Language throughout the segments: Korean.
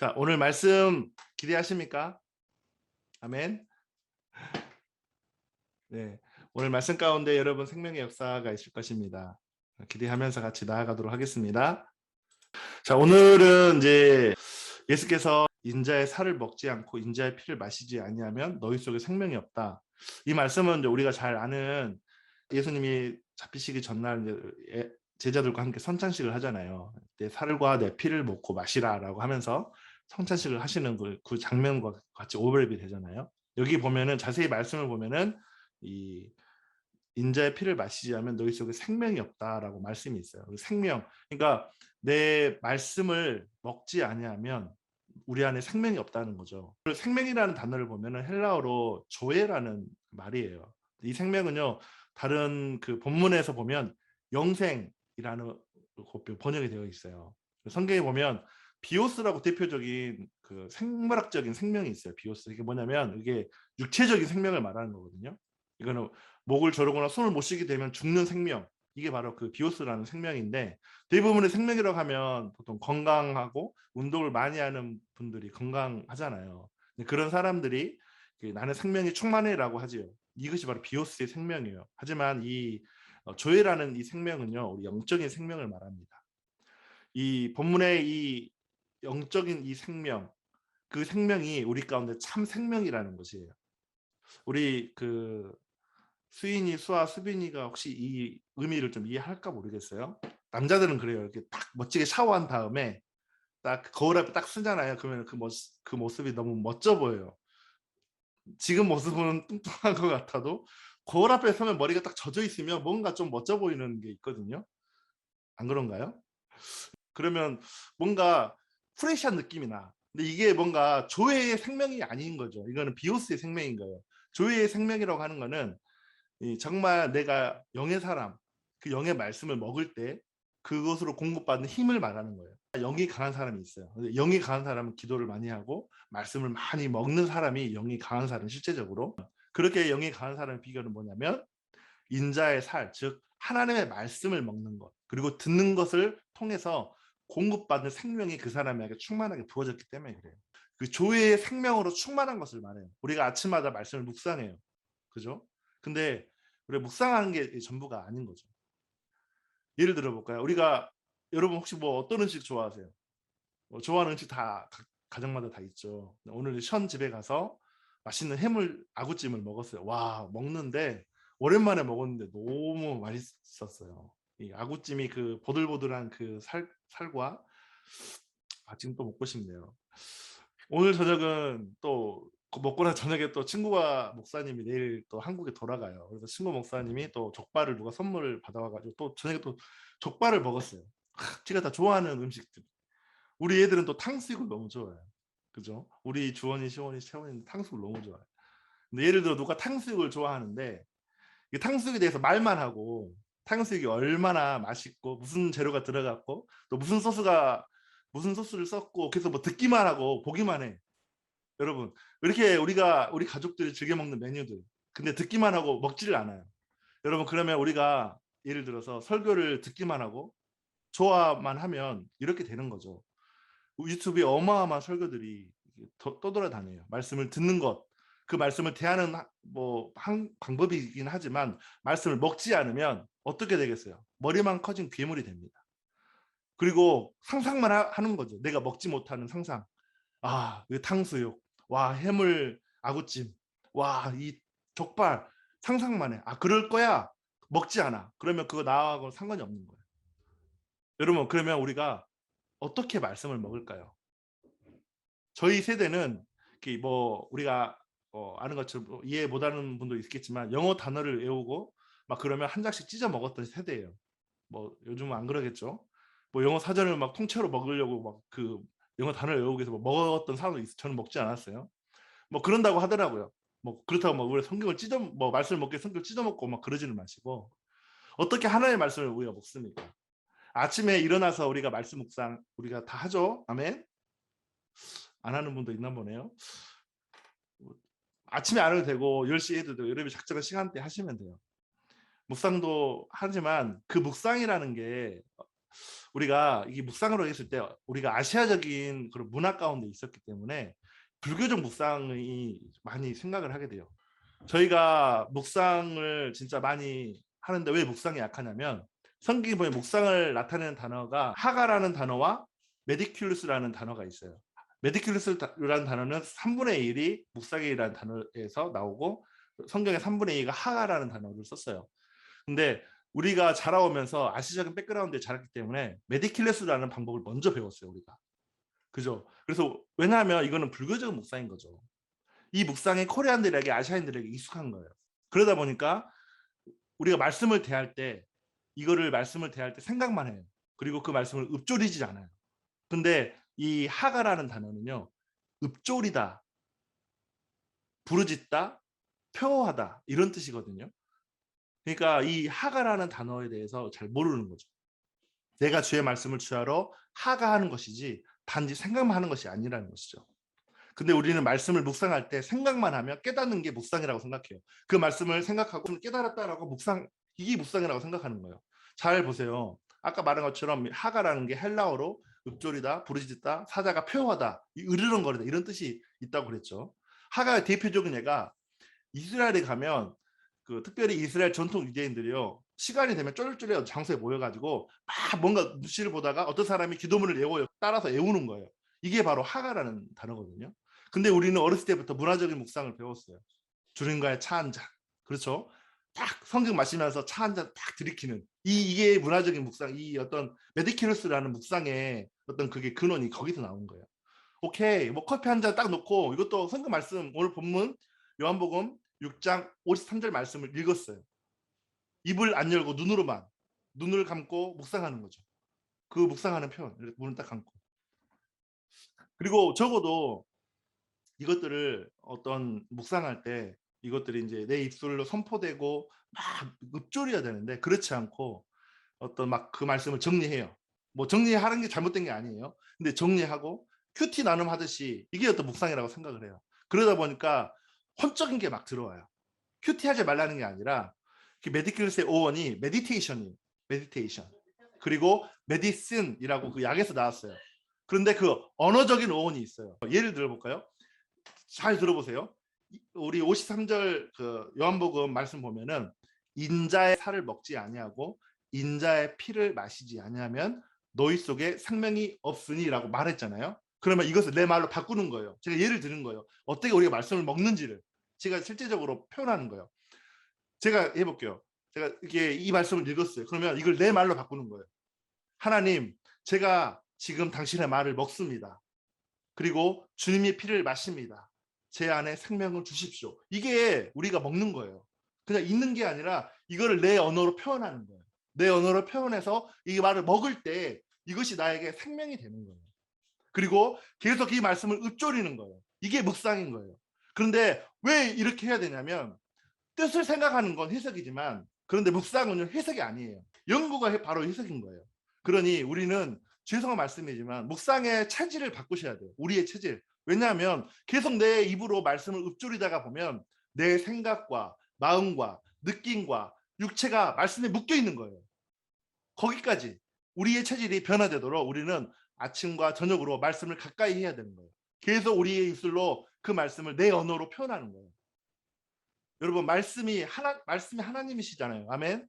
자, 오늘 말씀 기대하십니까? 아멘. 네. 오늘 말씀 가운데 여러분 생명의 역사가 있을 것입니다. 기대하면서 같이 나아가도록 하겠습니다. 자, 오늘은 이제 예수께서 인자의 살을 먹지 않고 인자의 피를 마시지 아니하면 너희 속에 생명이 없다. 이 말씀은 우리가 잘 아는 예수님이 잡히시기 전날 이제 제자들과 함께 선찬식을 하잖아요. 내 살과 내 피를 먹고 마시라라고 하면서 성찬식을 하시는 그, 그 장면과 같이 오버랩이 되잖아요. 여기 보면은 자세히 말씀을 보면은 이 인자의 피를 마시지 않으면 너희 속에 생명이 없다라고 말씀이 있어요. 그 생명. 그러니까 내 말씀을 먹지 아니하면 우리 안에 생명이 없다는 거죠. 생명이라는 단어를 보면은 헬라어로 조에라는 말이에요. 이 생명은요 다른 그 본문에서 보면 영생이라는 번역이 되어 있어요. 성경에 보면 비오스라고 대표적인 그 생물학적인 생명이 있어요. 비오스 이게 뭐냐면 이게 육체적인 생명을 말하는 거거든요. 이거는 목을 조르거나 숨을 못 쉬게 되면 죽는 생명. 이게 바로 그 비오스라는 생명인데 대부분의 생명이라고 하면 보통 건강하고 운동을 많이 하는 분들이 건강하잖아요. 그런 사람들이 그 나는 생명이 충만해라고 하지요. 이것이 바로 비오스의 생명이에요. 하지만 이 어, 조회라는 이 생명은요, 우리 영적인 생명을 말합니다. 이 본문의 이 영적인 이 생명, 그 생명이 우리 가운데 참 생명이라는 것이에요. 우리 그 수인이 수아 수빈이가 혹시 이 의미를 좀 이해할까 모르겠어요. 남자들은 그래요. 이렇게 딱 멋지게 샤워한 다음에 딱 거울 앞에 딱 쓰잖아요. 그러면 그, 모습, 그 모습이 너무 멋져 보여요. 지금 모습은 뚱뚱한 것 같아도 거울 앞에 서면 머리가 딱 젖어 있으면 뭔가 좀 멋져 보이는 게 있거든요. 안 그런가요? 그러면 뭔가 프레시한 느낌이 나. 근데 이게 뭔가 조회의 생명이 아닌 거죠. 이거는 비오스의 생명인 거예요. 조회의 생명이라고 하는 거는 정말 내가 영의 사람, 그 영의 말씀을 먹을 때 그것으로 공급받는 힘을 말하는 거예요. 영이 강한 사람이 있어요. 영이 강한 사람은 기도를 많이 하고 말씀을 많이 먹는 사람이 영이 강한 사람 실제적으로 그렇게 영이 강한 사람의 비결은 뭐냐면 인자의 살, 즉 하나님의 말씀을 먹는 것 그리고 듣는 것을 통해서 공급받는 생명이 그 사람에게 충만하게 부어졌기 때문에 그래요. 그 조회의 생명으로 충만한 것을 말해요. 우리가 아침마다 말씀을 묵상해요. 그죠? 근데 우리 묵상하는 게 전부가 아닌 거죠. 예를 들어 볼까요? 우리가 여러분 혹시 뭐 어떤 음식 좋아하세요? 뭐 좋아하는 음식 다 가정마다 다 있죠. 오늘 션 집에 가서 맛있는 해물 아구찜을 먹었어요. 와 먹는데 오랜만에 먹었는데 너무 맛있었어요. 이 아구찜이 그 보들보들한 그 살, 살과 아 지금 또 먹고 싶네요. 오늘 저녁은 또 먹고 나 저녁에 또 친구가 목사님이 내일 또 한국에 돌아가요. 그래서 친구 목사님이 또 족발을 누가 선물을 받아와가지고 또 저녁에 또 족발을 먹었어요. 제가 다 좋아하는 음식들. 우리 애들은 또 탕수육을 너무 좋아해요. 그죠? 우리 주원이, 시원이, 채원이 탕수육을 너무 좋아해요. 근데 예를 들어 누가 탕수육을 좋아하는데 이 탕수육에 대해서 말만 하고 탕수육이 얼마나 맛있고 무슨 재료가 들어갔고 또 무슨 소스가 무슨 소스를 썼고 그래서 뭐 듣기만 하고 보기만 해. 여러분 이렇게 우리가 우리 가족들이 즐겨 먹는 메뉴들 근데 듣기만 하고 먹지를 않아요. 여러분 그러면 우리가 예를 들어서 설교를 듣기만 하고 좋아만 하면 이렇게 되는 거죠. 유튜브에 어마어마한 설교들이 떠돌아다녀요. 말씀을 듣는 것, 그 말씀을 대하는 뭐 한 방법이긴 하지만 말씀을 먹지 않으면 어떻게 되겠어요? 머리만 커진 괴물이 됩니다. 그리고 상상만 하, 는 거죠. 내가 먹지 못하는 상상. 아, 이 탕수육, 와 해물 아구찜, 와 이 족발 상상만 해. 아 그럴 거야. 먹지 않아. 그러면 그거 나하고 상관이 없는 거예요. 여러분 그러면 우리가 어떻게 말씀을 먹을까요? 저희 세대는 뭐 우리가 어, 아는 것처럼 뭐 이해 못하는 분도 있겠지만 영어 단어를 외우고 막 그러면 한 장씩 찢어 먹었던 세대예요. 뭐 요즘은 안 그러겠죠. 뭐 영어 사전을 막 통째로 먹으려고 막 그 영어 단어를 외우기 위해서 뭐 먹었던 사람도 있어. 저는 먹지 않았어요. 뭐 그런다고 하더라고요. 뭐 그렇다고 막 우리 성경을 찢어 뭐 말씀을 먹게 성경 찢어 먹고 막 그러지는 마시고 어떻게 하나님의 말씀을 우리가 먹습니까? 아침에 일어나서 우리가 말씀 묵상 우리가 다 하죠. 아멘. 안 하는 분도 있나 보네요. 아침에 안 해도 되고 10시에 해도 되고 여러분이 작정한 시간대 하시면 돼요. 묵상도 하지만 그 묵상이라는 게 우리가 이게 묵상으로 했을 때 우리가 아시아적인 그런 문화 가운데 있었기 때문에 불교적 묵상이 많이 생각을 하게 돼요. 저희가 묵상을 진짜 많이 하는데 왜 묵상이 약하냐면 성경에 보면 묵상을 나타내는 단어가 하가라는 단어와 메디큘루스라는 단어가 있어요. 메디큘루스라는 단어는 3분의 1이 묵상이라는 단어에서 나오고 성경의 3분의 2가 하가라는 단어를 썼어요. 근데 우리가 자라오면서 아시적인 백그라운드에 자랐기 때문에 메디킬레스라는 방법을 먼저 배웠어요 우리가. 그죠? 그래서 왜냐하면 이거는 불교적 묵상인 거죠. 이 묵상이 코리안들에게 아시아인들에게 익숙한 거예요. 그러다 보니까 우리가 말씀을 대할 때 이거를 말씀을 대할 때 생각만 해요. 그리고 그 말씀을 읊조리지 않아요. 근데 이 하가라는 단어는요 읊조리다 부르짖다 표하다 이런 뜻이거든요 그러니까 이 하가라는 단어에 대해서 잘 모르는 거죠. 내가 주의 말씀을 주하러 하가하는 것이지 단지 생각만 하는 것이 아니라는 것이죠. 근데 우리는 말씀을 묵상할 때 생각만 하면 깨닫는 게 묵상이라고 생각해요. 그 말씀을 생각하고 깨달았다라고 묵상 이게 묵상이라고 생각하는 거예요. 잘 보세요. 아까 말한 것처럼 하가라는 게 헬라어로 읊조리다, 부르짖다, 사자가 표하다, 으르렁거리다 이런 뜻이 있다고 그랬죠. 하가의 대표적인 예가 이스라엘에 가면 그 특별히 이스라엘 전통 유대인들이요 시간이 되면 쫄쫄해 장소에 모여가지고 막 뭔가 뉴스를 보다가 어떤 사람이 기도문을 외워요 따라서 외우는 거예요. 이게 바로 하가라는 단어거든요. 근데 우리는 어렸을 때부터 문화적인 묵상을 배웠어요. 주님과의 차 한 잔. 그렇죠 딱 성경 마시면서 차 한 잔 딱 들이키는 이 이게 문화적인 묵상 이 어떤 메디키루스라는 묵상의 어떤 그게 근원이 거기서 나온 거예요 오케이 뭐 커피 한 잔 딱 놓고 이것도 성경 말씀 오늘 본문 요한복음 6장 53절 말씀을 읽었어요. 입을 안 열고 눈으로만 눈을 감고 묵상하는 거죠. 그 묵상하는 표현 문을 딱 감고 그리고 적어도 이것들을 어떤 묵상할 때 이것들이 이제 내 입술로 선포되고 막 읊조려야 되는데 그렇지 않고 어떤 막 그 말씀을 정리해요. 뭐 정리하는 게 잘못된 게 아니에요. 근데 정리하고 큐티 나눔 하듯이 이게 어떤 묵상이라고 생각을 해요. 그러다 보니까 혼적인 게 막 들어와요. 큐티 하지 말라는 게 아니라 메디클스의 오원이 메디테이션이 메디테이션 그리고 메디슨이라고 그 약에서 나왔어요. 그런데 그 언어적인 오원이 있어요. 예를 들어볼까요? 잘 들어보세요. 우리 53절 그 요한복음 말씀 보면은 인자의 살을 먹지 아니하고 인자의 피를 마시지 아니하면 너희 속에 생명이 없으니라고 말했잖아요. 그러면 이것을 내 말로 바꾸는 거예요. 제가 예를 드는 거예요. 어떻게 우리가 말씀을 먹는지를 제가 실제적으로 표현하는 거예요. 제가 해볼게요. 제가 이게 이 말씀을 읽었어요. 그러면 이걸 내 말로 바꾸는 거예요. 하나님, 제가 지금 당신의 말을 먹습니다. 그리고 주님의 피를 마십니다. 제 안에 생명을 주십시오. 이게 우리가 먹는 거예요. 그냥 있는 게 아니라 이거를 내 언어로 표현하는 거예요. 내 언어로 표현해서 이 말을 먹을 때 이것이 나에게 생명이 되는 거예요. 그리고 계속 이 말씀을 읊조리는 거예요. 이게 묵상인 거예요. 그런데 왜 이렇게 해야 되냐면 뜻을 생각하는 건 해석이지만 그런데 묵상은 해석이 아니에요. 연구가 바로 해석인 거예요. 그러니 우리는 죄송한 말씀이지만 묵상의 체질을 바꾸셔야 돼요. 우리의 체질. 왜냐하면 계속 내 입으로 말씀을 읊조리다가 보면 내 생각과 마음과 느낌과 육체가 말씀에 묶여 있는 거예요. 거기까지 우리의 체질이 변화되도록 우리는 아침과 저녁으로 말씀을 가까이 해야 되는 거예요. 계속 우리의 입술로 그 말씀을 내 언어로 표현하는 거예요. 여러분 말씀이 하나 말씀이 하나님이시잖아요. 아멘.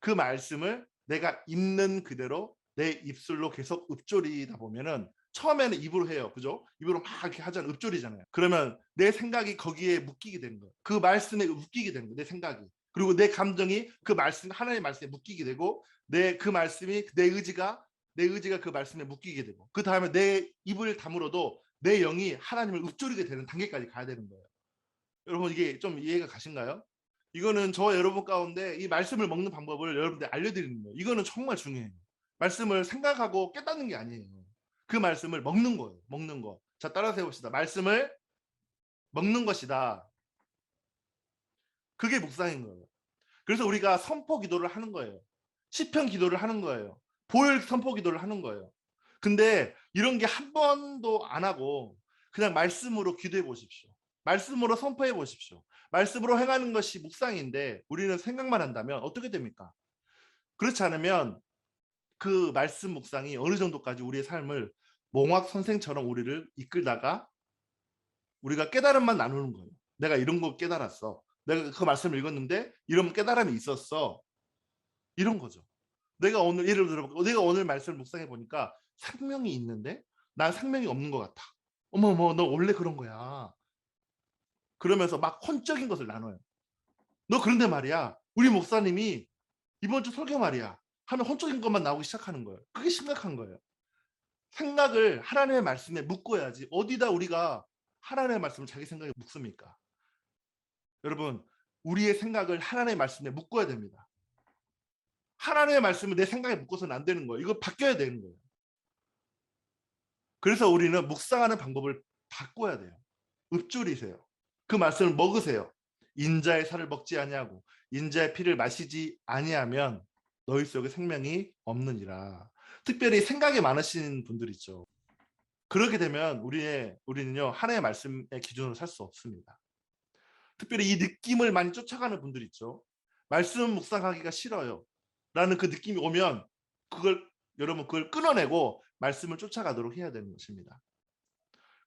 그 말씀을 내가 있는 그대로 내 입술로 계속 읊조리다 보면은 처음에는 입으로 해요. 그죠? 입으로 막 이렇게 하잖아요. 읊조리잖아요. 그러면 내 생각이 거기에 묶이게 되는 거예요. 그 말씀에 묶이게 되는 거예요. 내 생각이. 그리고 내 감정이 그 말씀 하나님의 말씀에 묶이게 되고 내 그 말씀이 내 의지가 내 의지가 그 말씀에 묶이게 되고 그 다음에 내 입을 다물어도 내 영이 하나님을 읊조리게 되는 단계까지 가야 되는 거예요. 여러분 이게 좀 이해가 가신가요? 이거는 저 여러분 가운데 이 말씀을 먹는 방법을 여러분들 알려드리는 거예요. 이거는 정말 중요해요. 말씀을 생각하고 깨닫는 게 아니에요. 그 말씀을 먹는 거예요. 먹는 거. 자 따라서 해봅시다. 말씀을 먹는 것이다. 그게 묵상인 거예요. 그래서 우리가 선포 기도를 하는 거예요. 시편 기도를 하는 거예요. 보혈 선포 기도를 하는 거예요. 근데 이런 게 한 번도 안 하고 그냥 말씀으로 기도해 보십시오. 말씀으로 선포해 보십시오. 말씀으로 행하는 것이 묵상인데 우리는 생각만 한다면 어떻게 됩니까? 그렇지 않으면 그 말씀 묵상이 어느 정도까지 우리의 삶을 몽학 선생처럼 우리를 이끌다가 우리가 깨달음만 나누는 거예요. 내가 이런 거 깨달았어. 내가 그 말씀을 읽었는데 이런 깨달음이 있었어. 이런 거죠. 내가 오늘 예를 들어 내가 오늘 말씀을 묵상해 보니까 생명이 있는데 난 생명이 없는 것 같아. 어머 어머 너 원래 그런 거야. 그러면서 막 혼적인 것을 나눠요. 너 그런데 말이야. 우리 목사님이 이번 주 설교 말이야. 하면 혼적인 것만 나오기 시작하는 거예요. 그게 심각한 거예요. 생각을 하나님의 말씀에 묶어야지. 어디다 우리가 하나님의 말씀을 자기 생각에 묶습니까? 여러분, 우리의 생각을 하나님의 말씀에 묶어야 됩니다. 하나님의 말씀을 내 생각에 묶어서는 안 되는 거예요. 이거 바뀌어야 되는 거예요. 그래서 우리는 묵상하는 방법을 바꿔야 돼요. 읊조리세요. 그 말씀을 먹으세요. 인자의 살을 먹지 아니하고 인자의 피를 마시지 아니하면 너희 속에 생명이 없느니라. 특별히 생각이 많으신 분들 있죠. 그렇게 되면 우리의 우리는요 하나님의 말씀의 기준으로 살 수 없습니다. 특별히 이 느낌을 많이 쫓아가는 분들 있죠. 말씀 묵상하기가 싫어요. 라는 그 느낌이 오면 그걸 여러분 그걸 끊어내고 말씀을 쫓아가도록 해야 되는 것입니다.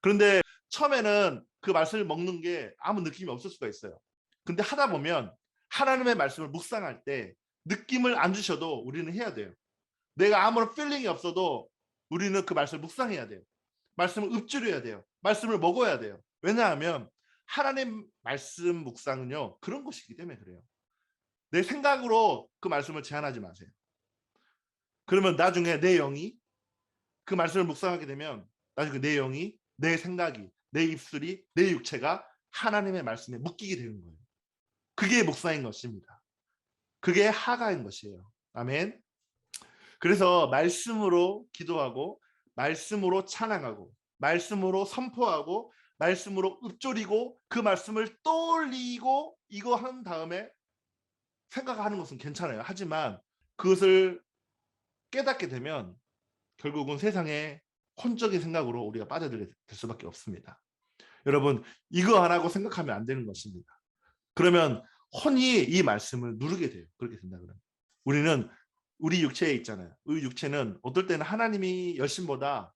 그런데 처음에는 그 말씀을 먹는 게 아무 느낌이 없을 수가 있어요. 근데 하다 보면 하나님의 말씀을 묵상할 때 느낌을 안 주셔도 우리는 해야 돼요. 내가 아무런 필링이 없어도 우리는 그 말씀을 묵상해야 돼요. 말씀을 읊조려야 돼요. 말씀을 먹어야 돼요. 왜냐하면 하나님 말씀 묵상은요 그런 것이기 때문에 그래요. 내 생각으로 그 말씀을 제한하지 마세요. 그러면 나중에 내 영이 그 말씀을 묵상하게 되면 나중에 내 영이 내 생각이 내 입술이 내 육체가 하나님의 말씀에 묶이게 되는 거예요. 그게 묵상인 것입니다. 그게 하가인 것이에요. 아멘. 그래서 말씀으로 기도하고 말씀으로 찬양하고 말씀으로 선포하고 말씀으로 읊조리고 그 말씀을 떠올리고 이거 한 다음에 생각하는 것은 괜찮아요. 하지만 그것을 깨닫게 되면 결국은 세상에 혼적인 생각으로 우리가 빠져들게 될 수밖에 없습니다. 여러분 이거 안 하고 생각하면 안 되는 것입니다. 그러면 혼이 이 말씀을 누르게 돼요. 그렇게 된다 그러면 우리는 우리 육체에 있잖아요. 우리 육체는 어떨 때는 하나님이 열심보다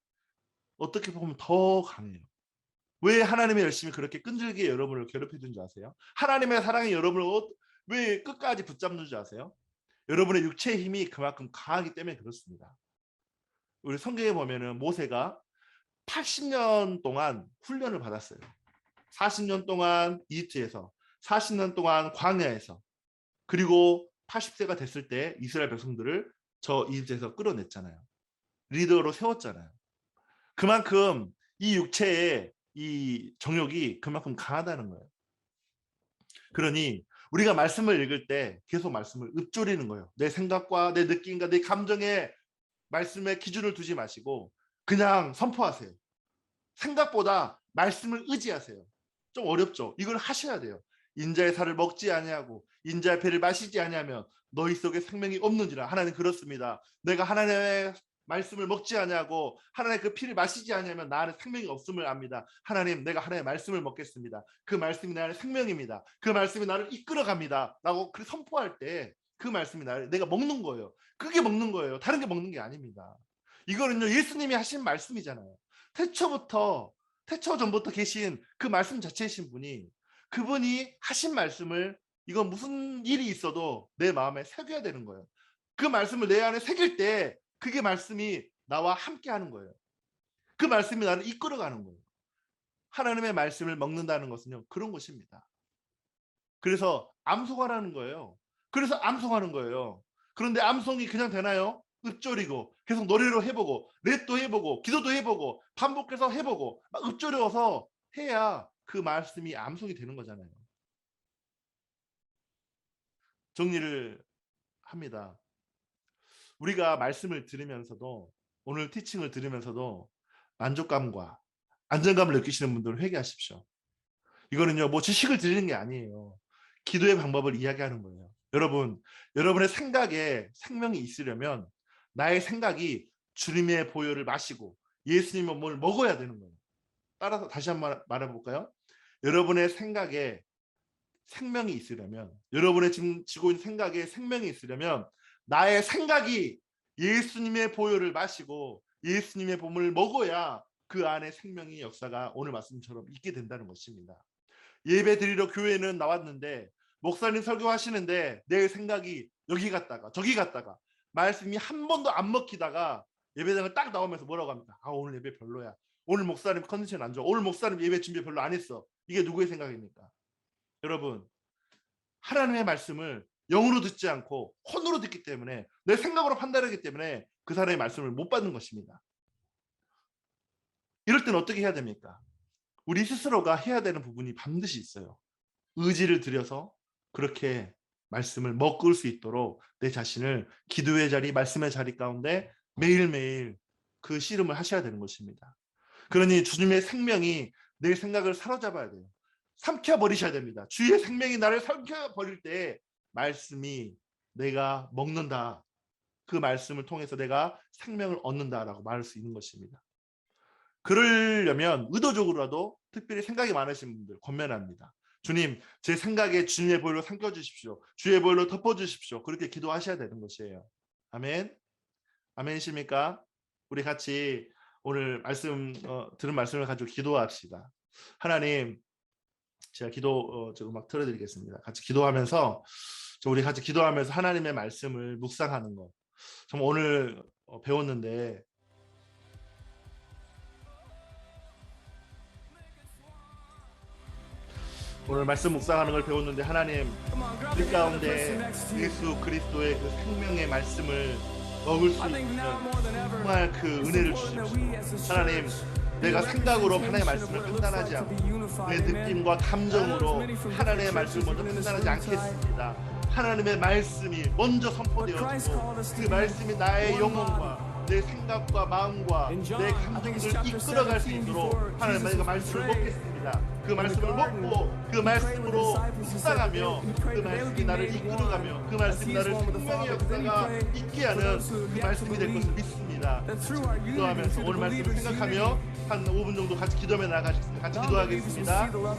어떻게 보면 더 강해요. 왜 하나님의 열심이 그렇게 끈질기게 여러분을 괴롭히는 줄 아세요? 하나님의 사랑이 여러분을 어- 왜 끝까지 붙잡는 줄 아세요? 여러분의 육체의 힘이 그만큼 강하기 때문에 그렇습니다. 우리 성경에 보면은 모세가 80년 동안 훈련을 받았어요. 40년 동안 이집트에서 40년 동안 광야에서 그리고 80세가 됐을 때 이스라엘 백성들을 저 이집트에서 끌어냈잖아요. 리더로 세웠잖아요. 그만큼 이 육체의 이 정욕이 그만큼 강하다는 거예요. 그러니 우리가 말씀을 읽을 때 계속 말씀을 읊조리는 거예요. 내 생각과 내 느낌과 내 감정에 말씀의 기준을 두지 마시고 그냥 선포하세요. 생각보다 말씀을 의지하세요. 좀 어렵죠. 이걸 하셔야 돼요. 인자의 살을 먹지 아니하고 인자의 배를 마시지 아니하면 너희 속에 생명이 없는지라 하나님 그렇습니다. 내가 하나님의 말씀을 먹지 아니하고 하나님의 그 피를 마시지 아니하면 나 안에 생명이 없음을 압니다. 하나님 내가 하나님의 말씀을 먹겠습니다. 그 말씀이 내 안에 생명입니다. 그 말씀이 나를 이끌어 갑니다. 라고 그 선포할 때 그 말씀이 나를 내가 먹는 거예요. 그게 먹는 거예요. 다른 게 먹는 게 아닙니다. 이거는요 예수님이 하신 말씀이잖아요. 태초부터 태초 전부터 계신 그 말씀 자체이신 분이 그분이 하신 말씀을 이건 무슨 일이 있어도 내 마음에 새겨야 되는 거예요. 그 말씀을 내 안에 새길 때 그게 말씀이 나와 함께 하는 거예요. 그 말씀이 나를 이끌어가는 거예요. 하나님의 말씀을 먹는다는 것은요 그런 것입니다. 그래서 암송하라는 거예요. 그래서 암송하는 거예요. 그런데 암송이 그냥 되나요? 읊조리고 계속 노래로 해보고 랩도 해보고 기도도 해보고 반복해서 해보고 막 읊조려서 해야 그 말씀이 암송이 되는 거잖아요. 정리를 합니다. 우리가 말씀을 들으면서도 오늘 티칭을 들으면서도 만족감과 안정감을 느끼시는 분들은 회개하십시오. 이거는요, 뭐 지식을 드리는 게 아니에요. 기도의 방법을 이야기하는 거예요. 여러분, 여러분의 생각에 생명이 있으려면 나의 생각이 주님의 보혈을 마시고 예수님의 몸을 먹어야 되는 거예요. 따라서 다시 한번 말해볼까요? 여러분의 생각에 생명이 있으려면 여러분의 지금 지고 있는 생각에 생명이 있으려면 나의 생각이 예수님의 보혈을 마시고 예수님의 몸을 먹어야 그 안에 생명의 역사가 오늘 말씀처럼 있게 된다는 것입니다. 예배 드리러 교회는 나왔는데 목사님 설교하시는데 내 생각이 여기 갔다가 저기 갔다가 말씀이 한 번도 안 먹히다가 예배당을 딱 나오면서 뭐라고 합니까? 아 오늘 예배 별로야. 오늘 목사님 컨디션 안 좋아. 오늘 목사님 예배 준비 별로 안 했어. 이게 누구의 생각입니까? 여러분 하나님의 말씀을 영으로 듣지 않고 혼으로 듣기 때문에 내 생각으로 판단하기 때문에 그 사람의 말씀을 못 받는 것입니다. 이럴 땐 어떻게 해야 됩니까? 우리 스스로가 해야 되는 부분이 반드시 있어요. 의지를 들여서 그렇게 말씀을 먹을 수 있도록 내 자신을 기도의 자리, 말씀의 자리 가운데 매일매일 그 씨름을 하셔야 되는 것입니다. 그러니 주님의 생명이 내 생각을 사로잡아야 돼요. 삼켜 버리셔야 됩니다. 주의 생명이 나를 삼켜 버릴 때 말씀이 내가 먹는다. 그 말씀을 통해서 내가 생명을 얻는다라고 말할 수 있는 것입니다. 그러려면 의도적으로라도 특별히 생각이 많으신 분들 권면합니다. 주님, 제 생각에 주님의 보혈로 삼켜 주십시오. 주의 보혈로 덮어 주십시오. 그렇게 기도하셔야 되는 것이에요. 아멘. 아멘이십니까? 우리 같이 오늘 말씀 어, 들은 말씀을 가지고 기도합시다. 하나님, 제가 기도 어, 저 음악 틀어드리겠습니다. 같이 기도하면서 저 우리 같이 기도하면서 하나님의 말씀을 묵상하는 것. 정말 오늘 어, 배웠는데 오늘 말씀 묵상하는 걸 배웠는데 하나님 우리 가운데 예수 그리스도의 그 생명의 말씀을 먹을 수 있는 정말 그 은혜를 주십시오. 하나님 내가 생각으로 하나님의 말씀을 판단하지 않고 내 느낌과 감정으로 하나님의 말씀을 먼저 판단하지 않겠습니다. 하나님의 말씀이 먼저 선포되어지고 그 말씀이 나의 영혼과 내 생각과 마음과 내 감정들을 이끌어갈 수 있도록 하나님 내가 말씀을 먹겠습니다. 그 말씀을 먹고 그 말씀으로 묵상하며 그 말씀이 나를 이끌어가며 그 말씀이 나를 생명의 역사가 있게 하는 그 말씀이 될 것을 믿습니다. 기도하면서 오늘 말씀을 생각하며 한 5분 정도 같이 기도하며 나가겠습니다. 같이 기도하겠습니다.